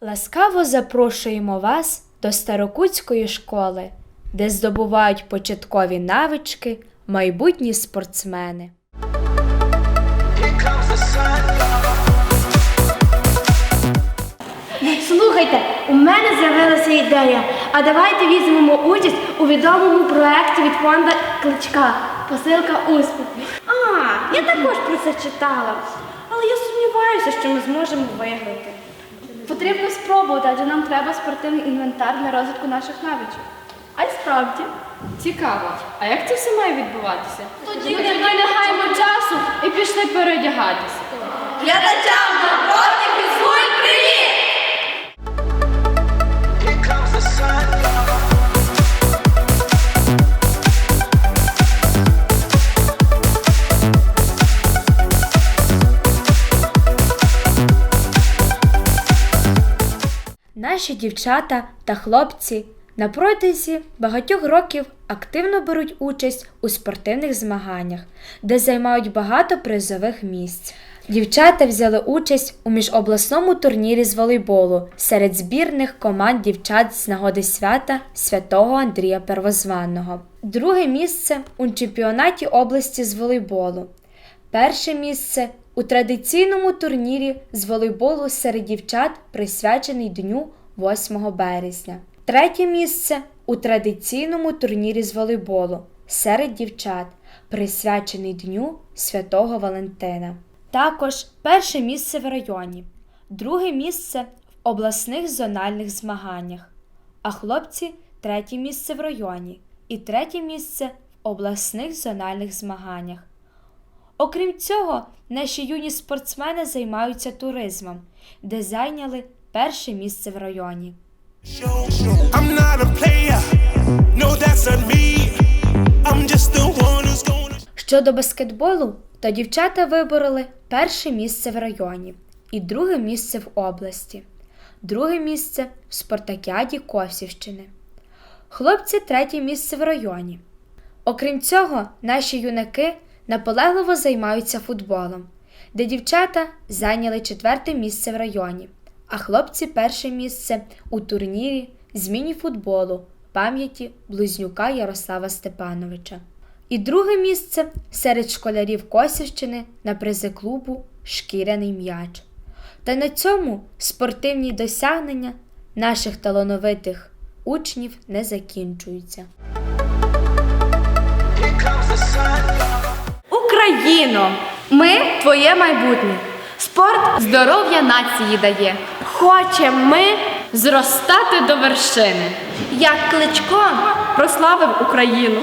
Ласкаво запрошуємо вас до Старокутської школи, де здобувають початкові навички майбутні спортсмени. Слухайте, у мене з'явилася ідея. А давайте візьмемо участь у відомому проєкті від фонда Кличка Посилка успіху. А, я також про це читала. Але я сумніваюся, що ми зможемо виграти. Потрібно спробувати, адже нам треба спортивний інвентар для розвитку наших навичок. А й справді. Цікаво. А як це все має відбуватися? Тоді не гаємо часу І пішли переодягатися. Глядачам напроти Наші дівчата та хлопці на протязі багатьох років активно беруть участь у спортивних змаганнях, де займають багато призових місць. Дівчата взяли участь у міжобласному турнірі з волейболу серед збірних команд дівчат з нагоди свята святого Андрія Первозванного. Друге місце у чемпіонаті області з волейболу. Перше місце у традиційному турнірі з волейболу серед дівчат, присвячений Дню 8 березня. Третє місце у традиційному турнірі з волейболу серед дівчат, присвячений Дню Святого Валентина. Також перше місце в районі, друге місце в обласних зональних змаганнях, а хлопці третє місце в районі і третє місце в обласних зональних змаганнях. Окрім цього, наші юні спортсмени займаються туризмом, де зайняли перше місце в районі. Щодо баскетболу, то дівчата вибороли перше місце в районі і друге місце в області, друге місце в спартакіаді Косівщини. Хлопці третє місце в районі. Окрім цього, наші юнаки наполегливо займаються футболом, де дівчата зайняли четверте місце в районі, а хлопці перше місце у турнірі з міні-футболу пам'яті близнюка Ярослава Степановича. І друге місце серед школярів Косівщини на призи клубу Шкіряний м'яч. Та на цьому спортивні досягнення наших талановитих учнів не закінчуються. Україно! Ми твоє майбутнє. Спорт Здоров'я нації дає. Хочемо ми, Зростати до вершини. як кличко, Прославив Україну.